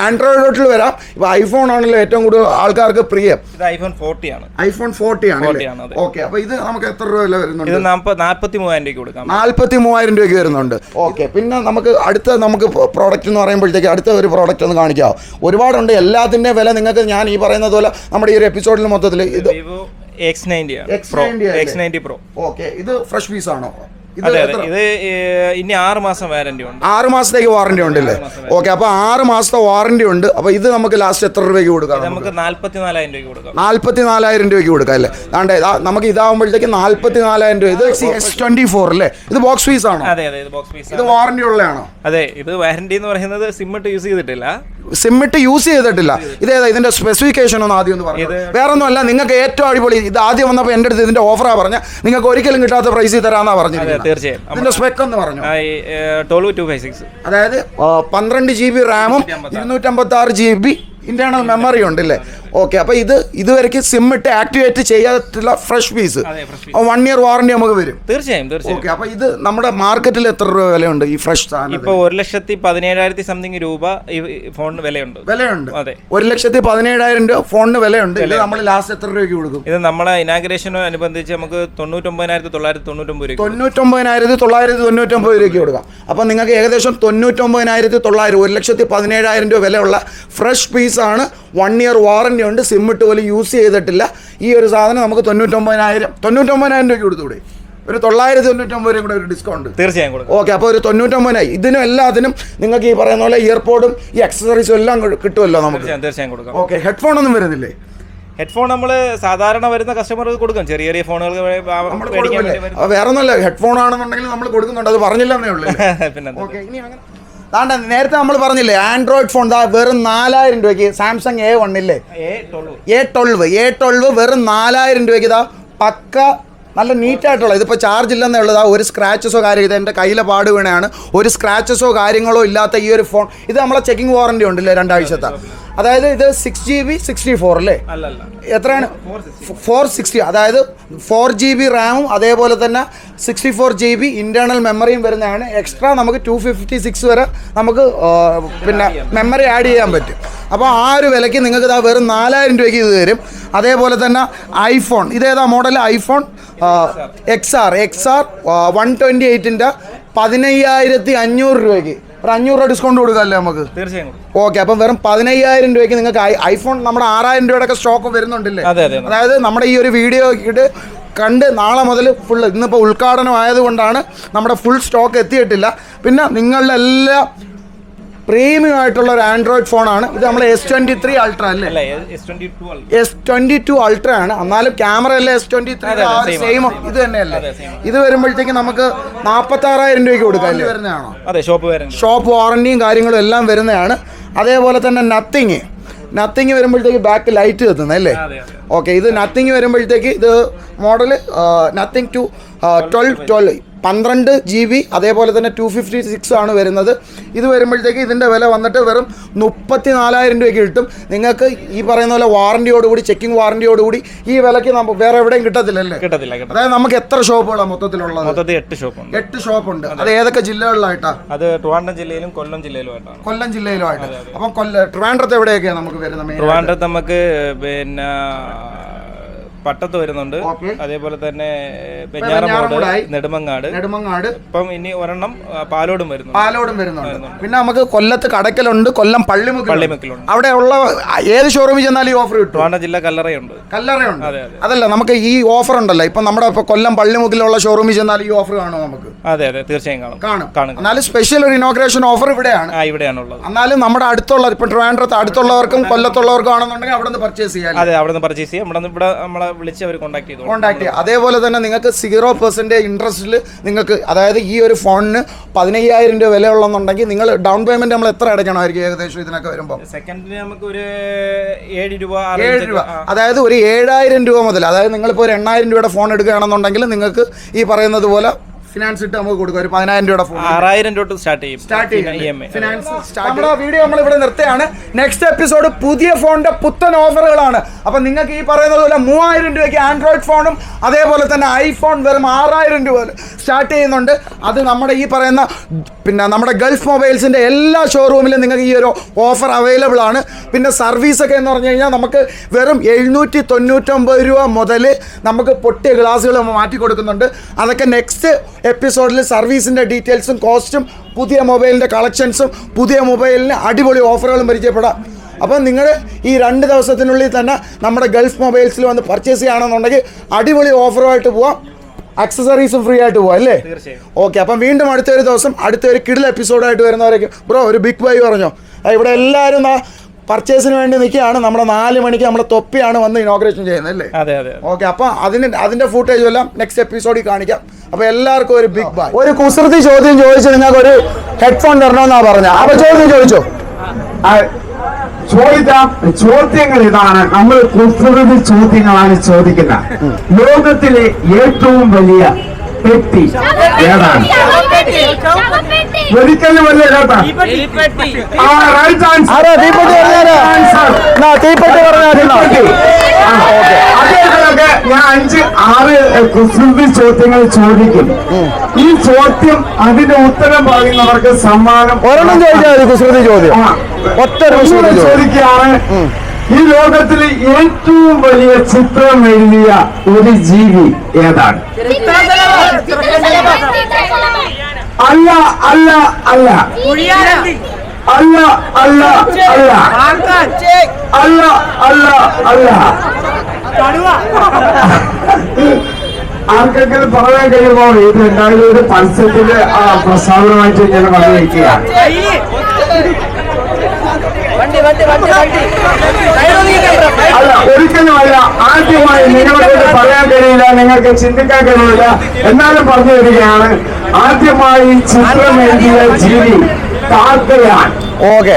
ആൻഡ്രോയിഡോട്ടിൽ വരാം. ഇപ്പൊ ഐഫോൺ ആണല്ലോ ഏറ്റവും കൂടുതൽ ആൾക്കാർക്ക് പ്രിയം. ഐഫോൺ ഫോർട്ടി ആണ്. ഐഫോൺ ഫോർട്ടി ആണ് 40 ആണ്, അതെ. ഓക്കെ അപ്പോൾ ഇത് നമുക്ക് എത്ര രൂപ വില വരുന്നുണ്ട്? നാൽപ്പത് നാൽപ്പത്തി മൂവായിരം രൂപയ്ക്ക് കൊടുക്കാം. നാൽപ്പത്തി മൂവായിരം രൂപയ്ക്ക് വരുന്നുണ്ട്. ഓക്കെ പിന്നെ നമുക്ക് അടുത്ത നമുക്ക് പ്രോഡക്റ്റ് എന്ന് പറയുമ്പോഴത്തേക്ക് അടുത്ത ഒരു പ്രോഡക്റ്റ് ഒന്ന് കാണിക്കാമോ ഒരുപാടുണ്ട്. എല്ലാത്തിന്റെ വില നിങ്ങൾക്ക് ഞാൻ ഈ പറയുന്നത് പോലെ നമ്മുടെ ഈ ഒരു എപ്പിസോഡിൽ മൊത്തത്തിൽ ഇത് എക്സ് നയന്റി ആണ്. X90 പ്രോ അല്ലേ? എക്സ് നയന്റി പ്രോ ഓക്കെ ഇത് ഫ്രഷ് പീസ് ആണോ അതെ അതെ. ഇത് ഇനി ആറ് മാസം വാറന്റി ഉണ്ട്. ആറ് മാസത്തേക്ക് വാറണ്ടി ഉണ്ടല്ലേ ഓക്കെ അപ്പോൾ ആറ് മാസത്തെ വാറണ്ടി ഉണ്ട്. അപ്പോൾ ഇത് നമുക്ക് ലാസ്റ്റ് എത്ര രൂപയ്ക്ക് കൊടുക്കാം നമുക്ക്? നാൽപ്പത്തി നാലായിരം രൂപയ്ക്ക് കൊടുക്കാം. നാൽപ്പത്തി നാലായിരം രൂപയ്ക്ക് കൊടുക്കാം അല്ലേ? അതാണ്ട് നമുക്ക് ഇതാവുമ്പോഴത്തേക്ക് നാല്പത്തിനാലായിരം രൂപ. ഇത് എക്സ് ട്വന്റി ഫോർ അല്ലേ? ഇത് ബോക്സ് പീസ് ആണോ? അതെ അതെ ഇത് ബോക്സ് പീസ് ഇത് വാറണ്ടി ഉള്ളതാണോ? അതെ ഇത് വാറന്റി എന്ന് പറയുന്നത് സിം ഇട്ട് യൂസ് ചെയ്തിട്ടില്ല. സിം ഇട്ട് യൂസ് ചെയ്തിട്ടില്ല. ഇതേതാ ഇതിന്റെ സ്പെസിഫിക്കേഷൻ ഒന്ന് ആദ്യം ഒന്ന് പറഞ്ഞു. വേറെ ഒന്നുമല്ല നിങ്ങൾക്ക് ഏറ്റവും അടിപൊളി ഇത് ആദ്യം വന്നപ്പോൾ എന്റെ അടുത്ത് ഇതിന്റെ ഓഫറാ പറഞ്ഞ. നിങ്ങൾക്ക് ഒരിക്കലും കിട്ടാത്ത പ്രൈസിൽ തരാന്നാ പറഞ്ഞത് പറഞ്ഞിരിക്കുന്നത് തീർച്ചയായും. ഇതിന്റെ എന്ന് പറഞ്ഞു? Twelve two five six. അതായത് പന്ത്രണ്ട് ജി ബി റാമും ഇരുന്നൂറ്റമ്പത്തി ആറ് ജി ബി ഇന്റേണൽ മെമ്മറി ഉണ്ടല്ലേ? ഓക്കെ അപ്പോൾ ഇത് ഇതുവരെയ്ക്ക് സിം ഇട്ട് activate ചെയ്യാത്തുള്ള fresh piece one year warranty നമുക്ക് വരും. തീർച്ചയായും തീർച്ചയായും. ഓക്കെ അപ്പോൾ ഇത് നമ്മുടെ മാർക്കറ്റിൽ എത്ര രൂപ വിലയുണ്ട് ഈ ഫ്രഷ് സാധനം ഇപ്പോൾ ഒരു ലക്ഷത്തി പതിനേഴായിരത്തി സംതിങ് രൂപ ഈ ഫോണിന് വിലയുണ്ട്. വിലയുണ്ട്. അതെ. ഒരു ലക്ഷത്തി പതിനേഴായിരം രൂപ ഫോണിന് വിലയുണ്ട്. ഇത് നമ്മൾ ലാസ്റ്റ് എത്ര രൂപയ്ക്ക് കൊടുക്കും? ഇത് നമ്മളെ ഇനാഗ്രേഷനോ അനുബന്ധിച്ച് നമുക്ക് തൊണ്ണൂറ്റൊമ്പതിനായിരത്തി തൊള്ളായിരത്തി തൊണ്ണൂറ്റൊമ്പത് രൂപ തൊണ്ണൂറ്റൊമ്പതിനായിരത്തി തൊള്ളായിരത്തി തൊണ്ണൂറ്റൊമ്പത് രൂപയ്ക്ക് കൊടുക്കാം. അപ്പോൾ നിങ്ങൾക്ക് ഏകദേശം തൊണ്ണൂറ്റൊമ്പതിനായിരത്തി തൊള്ളായിരം ഒരു ലക്ഷത്തി പതിനേഴായിരം രൂപ വിലയുള്ള ഫ്രഷ് പീസാണ് വൺ ഇയർ വാറണ്ടി ഉണ്ട്. സിം ഇട്ട് പോലും യൂസ് ചെയ്തിട്ടില്ല. ഈ ഒരു സാധനം നമുക്ക് തൊണ്ണൂറ്റൊമ്പതിനായിരം തൊണ്ണൂറ്റൊമ്പതിനായിരം രൂപയ്ക്ക് കൊടുത്തുകൂടെ? ഒരു തൊള്ളായിരത്തി തൊണ്ണൂറ്റൊമ്പത് രൂപ കൂടെ ഒരു ഡിസ്കൗണ്ട് തീർച്ചയായും ഓക്കെ അപ്പോൾ ഒരു തൊണ്ണൂറ്റൊമ്പതിനായി. ഇതിനും എല്ലാത്തിനും നിങ്ങൾക്ക് ഈ പറയുന്ന പോലെ ഇയർപോഡും ഈ അക്സസറീസും എല്ലാം കിട്ടുമല്ലോ നമുക്ക്. തീർച്ചയായും കൊടുക്കാം. ഓക്കെ ഹെഡ്ഫോൺ ഒന്നും വരുന്നില്ലേ? ഹെഡ്ഫോൺ നമ്മൾ സാധാരണ വരുന്ന കസ്റ്റമർക്ക് കൊടുക്കും. ചെറിയ ചെറിയ ഫോണുകൾ വേറെ ഒന്നല്ല ഹെഡ്ഫോൺ ആണെന്നുണ്ടെങ്കിൽ നമ്മൾ കൊടുക്കുന്നുണ്ട്. അത് പറഞ്ഞില്ലെന്നേ ഉള്ളൂ? പിന്നെ ഓക്കെ ഇനി അങ്ങനെ താണ്ട നേരത്തെ നമ്മൾ പറഞ്ഞില്ലേ ആൻഡ്രോയിഡ് ഫോൺ ദാ വെറും നാലായിരം രൂപയ്ക്ക് Samsung A വണ്ണില്ലേ A twelve A twelve A twelve വെറും നാലായിരം രൂപയ്ക്ക് ഇതാ പക്ക നല്ല നീറ്റായിട്ടുള്ള ഇതിപ്പോൾ ചാർജ് ഇല്ലെന്നേ ആ ഒരു സ്ക്രാച്ചസോ കാര്യം ഇത് എന്റെ കയ്യിലെ പാട് വീണയാണ്. ഒരു സ്ക്രാച്ചസോ കാര്യങ്ങളോ ഇല്ലാത്ത ഈ ഒരു ഫോൺ ഇത് നമ്മളെ ചെക്കിംഗ് വാറണ്ടി ഉണ്ടല്ലേ രണ്ടാഴ്ചത്തെ? അതായത് ഇത് six G B sixty four അല്ലേ എത്രയാണ്? ഫോർ സിക്സ്റ്റി അതായത് ഫോർ ജി ബി റാമും അതേപോലെ തന്നെ sixty four G B internal മെമ്മറിയും വരുന്നതാണ്. എക്സ്ട്രാ നമുക്ക് ടു ഫിഫ്റ്റി സിക്സ് വരെ നമുക്ക് പിന്നെ മെമ്മറി ആഡ് ചെയ്യാൻ പറ്റും. അപ്പോൾ ആ ഒരു വിലയ്ക്ക് നിങ്ങൾക്ക് ഇതാ വെറും നാലായിരം രൂപയ്ക്ക് ഇത് തരും. അതേപോലെ തന്നെ ഐഫോൺ ഇതേതാ model iPhone X R X R one twenty എയ്റ്റിന്റെ പതിനയ്യായിരത്തി അഞ്ഞൂറ് രൂപയ്ക്ക്. ഒരു അഞ്ഞൂറ് രൂപ ഡിസ്കൗണ്ട് കൊടുക്കാമല്ലേ നമുക്ക്? തീർച്ചയായും ഓക്കെ അപ്പം വെറും പതിനയ്യായിരം രൂപയ്ക്ക് നിങ്ങൾക്ക് ഐഫോൺ നമ്മുടെ ആറായിരം രൂപയുടെ ഒക്കെ സ്റ്റോക്ക് വരുന്നുണ്ടല്ലേ? അതെ അതെ അതായത് നമ്മുടെ ഈ ഒരു വീഡിയോ ഇട്ട് കണ്ട് നാളെ മുതൽ ഫുൾ ഇന്നിപ്പോൾ ഉദ്ഘാടനം ആയതുകൊണ്ടാണ് നമ്മുടെ ഫുൾ സ്റ്റോക്ക് എത്തിയിട്ടില്ല. പിന്നെ നിങ്ങളുടെ എല്ലാ പ്രീമിയം ആയിട്ടുള്ള ഒരു ആൻഡ്രോയിഡ് ഫോണാണ്. ഇത് നമ്മൾ എസ് ട്വന്റി ത്രീ അൾട്ര അല്ലേ? എസ് ട്വന്റി ടു അൾട്ര ആണ്. എന്നാലും ക്യാമറ അല്ലേ എസ് ട്വന്റി ത്രീ സെയിം ഇത് തന്നെയല്ലേ? ഇത് വരുമ്പോഴത്തേക്ക് നമുക്ക് നാൽപ്പത്താറായിരം രൂപയ്ക്ക് കൊടുക്കാം വരുന്നതാണോ? അതെ ഷോപ്പ് ഷോപ്പ് വാറണ്ടിയും കാര്യങ്ങളും എല്ലാം വരുന്നതാണ്. അതേപോലെ തന്നെ നത്തിങ് നത്തിങ് വരുമ്പോഴത്തേക്ക് ബാക്ക് ലൈറ്റ് കത്തുന്നത് അല്ലേ? ഓക്കെ ഇത് നത്തിങ് വരുമ്പോഴത്തേക്ക് ഇത് model Nothing two twelve twelve പന്ത്രണ്ട് ജി ബി അതേപോലെ തന്നെ ടു ഫിഫ്റ്റി സിക്സ് ആണ് വരുന്നത്. ഇത് വരുമ്പോഴത്തേക്ക് ഇതിന്റെ വില വന്നിട്ട് വെറും മുപ്പത്തി നാലായിരം രൂപയ്ക്ക് കിട്ടും. നിങ്ങൾക്ക് ഈ പറയുന്ന പോലെ വാറന്റിയോടുകൂടി ചെക്കിംഗ് വാറന്റിയോടുകൂടി ഈ വിലയ്ക്ക് നമുക്ക് വേറെ എവിടെയും കിട്ടത്തില്ലല്ലേ കിട്ടത്തില്ല കിട്ടത്തില്ല. അതായത് നമുക്ക് എത്ര ഷോപ്പുകളാണ് മൊത്തത്തിലുള്ളത്? മൊത്തത്തിൽ എട്ട് ഷോപ്പുണ്ട് എട്ട് ഷോപ്പുണ്ട്. അത്. ഏതൊക്കെ ജില്ലകളിലായിട്ടാണ് അത് ട്രിവാൻഡ്രം ജില്ലയിലും കൊല്ലം ജില്ലയിലുമായിട്ടാണ്. കൊല്ലം ജില്ലയിലുമായിട്ട്. അപ്പം കൊല്ലം ട്രിവാൻഡ്രത്ത് എവിടെയൊക്കെയാണ് നമുക്ക് വരുന്നത് ട്രിവാൻഡ്രത്ത് നമുക്ക് പിന്നെ പട്ടത്ത് വരുന്നുണ്ട്. അതേപോലെ തന്നെ. വെഞ്ഞാറമൂട് നെടുമങ്ങാട്. നെടുമങ്ങാട്. ഇപ്പം ഇനി ഒരെണ്ണം പാലോടും വരുന്നു പാലോടും വരുന്നുണ്ട്. പിന്നെ നമുക്ക് കൊല്ലത്ത് കടക്കലുണ്ട് കൊല്ലം പള്ളിമുക്ക് പള്ളിമുക്കിലുണ്ട്. അവിടെ ഉള്ള ഏത് ഷോറൂമിൽ ചെന്നാലും ഈ ഓഫർ കിട്ടും. വേണ്ട ജില്ല കല്ലറയുണ്ട്. കല്ലറയുണ്ട്. അതെ, അതെ. അതല്ല നമുക്ക് ഈ ഓഫർ ഉണ്ടല്ലോ. ഇപ്പൊ നമ്മുടെ ഇപ്പൊ കൊല്ലം പള്ളിമുക്കിലുള്ള ഷോറൂമിൽ ചെന്നാൽ ഈ ഓഫർ കാണും നമുക്ക്? അതെ അതെ തീർച്ചയായും കാണും. കാണും. കാണും എന്നാലും സ്പെഷ്യൽ ഒരു ഇനോഗ്രേഷൻ ഓഫർ ഇവിടെയാണ്. ഇവിടെയാണുള്ളത്. എന്നാലും നമ്മുടെ അടുത്തുള്ള ഇപ്പൊ ട്രിവാൻഡ്രത്ത് അടുത്തുള്ളവർക്കും കൊല്ലത്തുള്ളവർക്കും ആണെന്നുണ്ടെങ്കിൽ അവിടെ നിന്ന് പർച്ചേസ് ചെയ്യാം അതെ അവിടെ നിന്ന് പർച്ചേസ് ചെയ്യാം. ഇവിടെ നിന്ന് ഇവിടെ നമ്മളെ വിളിച്ച് അവർ കോൺടാക്ട് ചെയ്തു കോൺടാക്ട് ചെയ്യുക അതേപോലെ തന്നെ നിങ്ങൾക്ക് സീറോ പെർസെന്റേജ് ഇൻട്രസ്റ്റിൽ നിങ്ങൾക്ക് അതായത് ഈ ഒരു ഫോണിന് പതിനയ്യായിരം രൂപ വിലയുള്ളതെന്നുണ്ടെങ്കിൽ നിങ്ങൾ ഡൗൺ പേയ്മെന്റ് നമ്മൾ എത്ര അടയ്ക്കണമായിരിക്കും ഏകദേശം ഇതിനൊക്കെ വരുമ്പോൾ സെക്കൻഡിന് നമുക്ക് ഒരു ഏഴ് രൂപ ഏഴ് രൂപ. രൂപ അതായത് ഒരു ഏഴായിരം രൂപ മുതൽ അതായത് നിങ്ങളിപ്പോൾ ഒരു എണ്ണായിരം രൂപയുടെ ഫോൺ എടുക്കുകയാണെന്നുണ്ടെങ്കിൽ നിങ്ങൾക്ക് ഈ പറയുന്നത് പോലെ ഫിനാൻസ് ഇട്ട് നമുക്ക് കൊടുക്കും. ഒരു പതിനായിരം രൂപയുടെ ഫോൺ ആറായിരം രൂപ തൊട്ട് സ്റ്റാർട്ട് ചെയ്യും. സ്റ്റാർട്ട് ചെയ്യും. ഫിനാൻസ് നമ്മുടെ വീഡിയോ നമ്മൾ ഇവിടെ നിർത്തുകയാണ്. നെക്സ്റ്റ് എപ്പിസോഡ് പുതിയ ഫോണിന്റെ പുത്തൻ ഓഫറുകളാണ് അപ്പൊ നിങ്ങൾക്ക് ഈ പറയുന്നത് പോലെ മൂവായിരം രൂപയ്ക്ക് ആൻഡ്രോയിഡ് ഫോണും അതേപോലെ തന്നെ ഐഫോൺ വെറും ആറായിരം രൂപ സ്റ്റാർട്ട് ചെയ്യുന്നുണ്ട്. അത് നമ്മുടെ ഈ പറയുന്ന പിന്നെ നമ്മുടെ ഗൾഫ് മൊബൈൽസിന്റെ എല്ലാ ഷോറൂമിലും നിങ്ങൾക്ക് ഈ ഒരു ഓഫർ അവൈലബിൾ ആണ്. പിന്നെ സർവീസ് ഒക്കെ എന്ന് പറഞ്ഞു കഴിഞ്ഞാൽ നമുക്ക് വെറും എഴുന്നൂറ്റി തൊണ്ണൂറ്റൊമ്പത് രൂപ മുതൽ നമുക്ക് പൊട്ടിയ ഗ്ലാസുകൾ നമ്മൾ മാറ്റി കൊടുക്കുന്നുണ്ട്. അതൊക്കെ നെക്സ്റ്റ് എപ്പിസോഡിൽ സർവീസിന്റെ ഡീറ്റെയിൽസും കോസ്റ്റും പുതിയ മൊബൈലിന്റെ കളക്ഷൻസും പുതിയ മൊബൈലിന് അടിപൊളി ഓഫറുകളും പരിചയപ്പെടാം. അപ്പോൾ നിങ്ങൾ ഈ രണ്ട് ദിവസത്തിനുള്ളിൽ തന്നെ നമ്മുടെ ഗൾഫ് മൊബൈൽസിൽ വന്ന് പർച്ചേസ് ചെയ്യുകയാണെന്നുണ്ടെങ്കിൽ അടിപൊളി ഓഫറുമായിട്ട് പോവാം. അക്സസറീസും ഫ്രീ ആയിട്ട് പോവാം അല്ലേ? ഓക്കെ അപ്പം വീണ്ടും അടുത്തൊരു ദിവസം അടുത്തൊരു കിടിൽ എപ്പിസോഡായിട്ട് വരുന്നവരേക്കും. ബ്രോ ഒരു ബിഗ് ബൈ പറഞ്ഞോ? ഇവിടെ എല്ലാവരും പർച്ചേസിന് വേണ്ടി നിൽക്കുകയാണ്. നമ്മുടെ നാല് മണിക്ക് നമ്മുടെ തൊപ്പിയാണ് വന്ന് ഇനോഗ്രേഷൻ ചെയ്യുന്നത് അല്ലേ? അതെ അതെ ഓക്കെ അപ്പൊ അതിന് അതിന്റെ ഫുട്ടേജും എല്ലാം നെക്സ്റ്റ് എപ്പിസോഡിൽ കാണിക്കാം. അപ്പൊ എല്ലാവർക്കും ഒരു ബിഗ് ബൈ ഒരു കുസൃതി ചോദ്യം ചോദിച്ചു നിങ്ങൾക്ക് ഒരു ഹെഡ്ഫോൺ തരണമെന്നാ പറഞ്ഞ അപ്പൊ ചോദ്യം ചോദിച്ചോ? ചോദിക്കാം. ചോദിച്ച ചോദ്യങ്ങൾ ഇതാണ്. നമ്മൾ കുസൃതി ചോദ്യങ്ങളാണ് ചോദിക്കുന്നത്. ലോകത്തിലെ ഏറ്റവും വലിയ പെട്ടി ഏതാണ്? ഒരിക്കലും വലിയ കേട്ടാ. ആ റൈറ്റ് ഞാൻ അഞ്ച് ആറ് കുസൃതി ചോദ്യങ്ങൾ ചോദിക്കും. ഈ ചോദ്യം അതിന്റെ ഉത്തരം പറയുന്നവർക്ക് സമ്മാനം ഒരെണ്ണം ചോദിച്ചാൽ കുസൃതി ചോദ്യം. ഒറ്റ ചോദിക്കുകയാണ്. ഈ ലോകത്തിൽ ഏറ്റവും വലിയ ചിത്രം എഴുതിയ ഒരു ജീവി ഏതാണ്? അല്ല അല്ല അല്ല. അല്ല അല്ല അല്ല. അല്ല അല്ല അല്ല. ആർക്കെങ്കിലും പറയാൻ കഴിയുമോ? ഇത് എന്തായാലും ഒരു പരസ്യത്തിന്റെ പ്രസ്താവനമായിട്ട് ഞാൻ വന്നിരിക്കുകയാണ്. അല്ല ഒരിക്കലും അല്ല ആദ്യമായി നിങ്ങൾക്ക് പറയാൻ കഴിയില്ല നിങ്ങൾക്ക് ചിന്തിക്കാൻ കഴിയില്ല. എന്നാലും പറഞ്ഞു തരികയാണ് ആദ്യമായി ചിത്രം എഴുതിയ ജീവി കാക്കയാണ്. ഓക്കെ.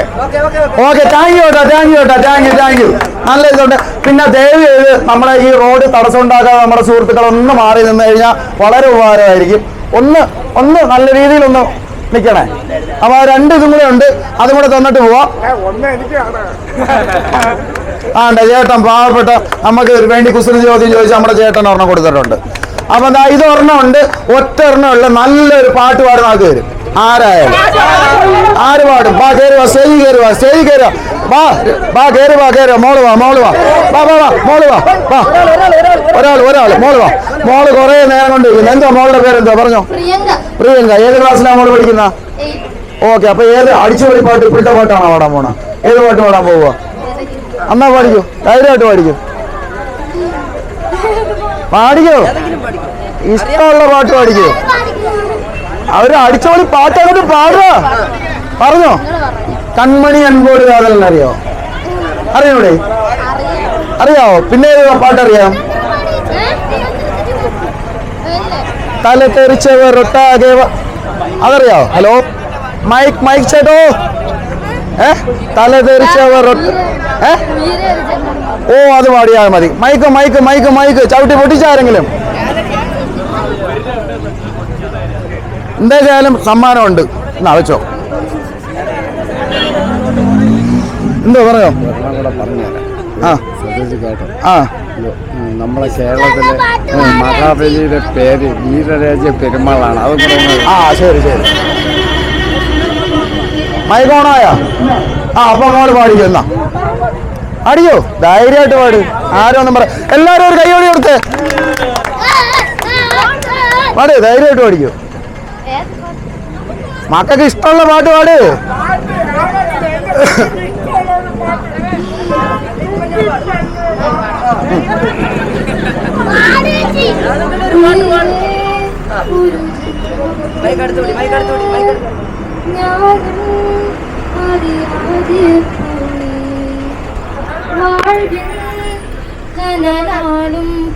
ഓക്കെ താങ്ക് യു കേട്ടോ താങ്ക് യു കേട്ടോ താങ്ക് യു താങ്ക് യു നല്ല ഇതുണ്ട്. പിന്നെ ദയവ് ചെയ്ത് നമ്മുടെ ഈ റോഡ് തടസ്സം ഉണ്ടാക്കാതെ നമ്മുടെ സുഹൃത്തുക്കൾ ഒന്ന് മാറി നിന്ന് കഴിഞ്ഞാൽ വളരെ ഉപകാരമായിരിക്കും. ഒന്ന് ഒന്ന് നല്ല രീതിയിൽ ഒന്ന് നിൽക്കണേ അപ്പൊ ആ രണ്ട് ഇതും കൂടെ ഉണ്ട്. അതും കൂടെ തന്നിട്ട് പോവാം. ആ ചേട്ടൻ പാവപ്പെട്ട നമുക്ക് വേണ്ടി കുസൃതി ചോദ്യം ചോദിച്ച് നമ്മുടെ ചേട്ടൻ ഒരെണ്ണം കൊടുത്തിട്ടുണ്ട്. അപ്പൊ ഇത് ഒരെണ്ണം ഉണ്ട്. ഒറ്റ ഒരെണ്ണം ഉള്ള നല്ലൊരു പാട്ട് പാടുന്ന ആൾക്ക് വരും. ആരായാലും. ആര് പാടും? വാ കയറുക വാ സ്റ്റേജ് കയറി വാ സ്റ്റേജ് കയറി വാ. വാ വാ കയറി വാ കയറി മോൾ വാ മോൾ വാ. വാ വാ വാ മോൾ വാ വാ. ഒരാൾ ഒരാൾ മോൾ വാ. മോൾ കുറേ നേരം കൊണ്ട് ഇരിക്കുന്നു. എന്താ മോളുടെ പേരെന്തോ? പറഞ്ഞോ. പ്രിയങ്ക. പ്രിയങ്ക ഏത് ക്ലാസ്സിലാണ് മോൾ പഠിക്കുന്ന? ഓക്കെ അപ്പൊ ഏത് അടിച്ചുപൊളി പാട്ട് ഇപ്പോഴത്തെ പാട്ടാണോ പാടാൻ പോണ? ഏത് പാട്ട് പാടാൻ പോവുക എന്നാ പാടിക്കോ. ധൈര്യമായിട്ട് പാടിക്കോ. പാടിക്കോ. ഇഷ്ടമുള്ള പാട്ട് പാടിക്കോ. അവർ അടിച്ചോളി പാട്ടങ്ങോട്ട് പാടുക. പറഞ്ഞോ? കൺമണി അൻപോട് കാതൽ അറിയോ അറിയൂടെ അറിയാവോ? പിന്നെ പാട്ടറിയാം? തല തെറിച്ചവർ ഒട്ടാകെ അതറിയാവോ ഹലോ? മൈക്ക് മൈക്ക് ചേട്ടോ. ഏ? തല തെറിച്ചവർ ഏ? ഓ അത് പാടിയാൽ മതി. Mic mic mic mic. ചവിട്ടി പൊട്ടിച്ചാരെങ്കിലും. എന്തായാലും സമ്മാനമുണ്ട്. എന്നാ വെച്ചോ. എന്തോ പറയോ? ആ. ആ. നമ്മളെ കേരളത്തിലെ മഹാബലിയുടെ പേര് വീരരാജ പെരുമാളാണ്. അത് പറയുന്നത് ആ ശരി ശരി. മൈക്ക് ഓണായ ആ അപ്പൊ അങ്ങോട്ട് പാടിക്കോ എന്നാ. അടിയോ ധൈര്യമായിട്ട് പാടി. ആരും ഒന്നും പറ എല്ലാരും ഒരു കൈയോടി കൊടുത്തേ. പാടിയോ ധൈര്യമായിട്ട് പാടിക്കോ. മക്കൾക്ക് ഇഷ്ടമുള്ള പാട്ട് പാട്.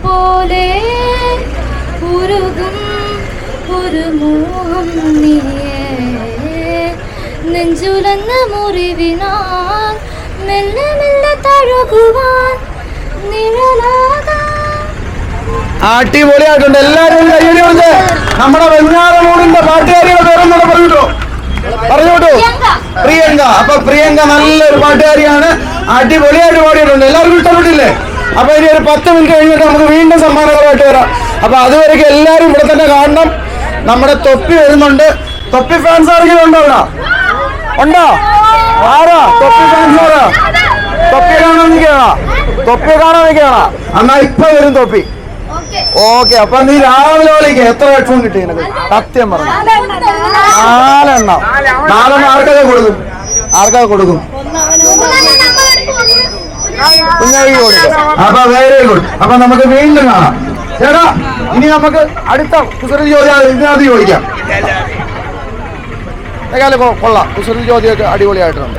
പോലെ ഉരുകും ഒരു മോഹം നീയേ നെഞ്ചുലന്ന മുറിവിനാൽ മെല്ലെ മെല്ലെ തഴുകുവാൻ അടിപൊളിയായിട്ടുണ്ട്. എല്ലാരും കൈയടി കൊടുത്ത് നമ്മുടെ വെഞ്ഞാറമൂടിന്റെ പാട്ടുകാരിയുടെ പേരൊന്നുകൂടെ പറഞ്ഞിട്ടോ പറഞ്ഞോട്ടു പ്രിയങ്ക. അപ്പൊ പ്രിയങ്ക നല്ലൊരു പാട്ടുകാരിയാണ് അടിപൊളിയായിട്ട് പാടിയിട്ടുണ്ട്. എല്ലാവർക്കും ഇഷ്ടപ്പെട്ടില്ലേ? അപ്പൊ ഇനി ഒരു പത്ത് മിനിറ്റ് കഴിഞ്ഞിട്ട് നമുക്ക് വീണ്ടും സമ്മാനങ്ങളുമായിട്ട് വരാം. അപ്പൊ അതുവരെയൊക്കെ എല്ലാവരും ഇവിടെ തന്നെ കാണണം. നമ്മുടെ തൊപ്പി വരുന്നുണ്ട്. തൊപ്പി ഫാൻസ് ആരെങ്കിലും ഉണ്ടോ അവിടെ? ഉണ്ടോ? ആരാ? തൊപ്പി ഫാൻസ് ആരാ? തൊപ്പി കാണാൻ തൊപ്പി കാണാൻ നിൽക്കണ എന്നാ ഇപ്പൊ വരും തൊപ്പി. ഓക്കെ അപ്പൊ നീ രാവിലെ വിളിക്കുക എത്ര ഹെഡ്ഫോൺ കിട്ടി സത്യം പറഞ്ഞു. നാലെണ്ണം. നാലെണ്ണം ആർക്കൊക്കെ കൊടുക്കും? ആർക്കൊക്കെ കൊടുക്കും? അപ്പൊ വെരി ഗുഡ് അപ്പൊ നമുക്ക് വീണ്ടും കാണാം. ചേട്ടാ ഇനി നമുക്ക് അടുത്ത കുസൃതി ചോദ്യം ഇതിനകത്ത് ചോദിക്കാം. കൊള്ളാം. കുസൃതി ചോദ്യമൊക്കെ അടിപൊളിയായിട്ടുണ്ട്.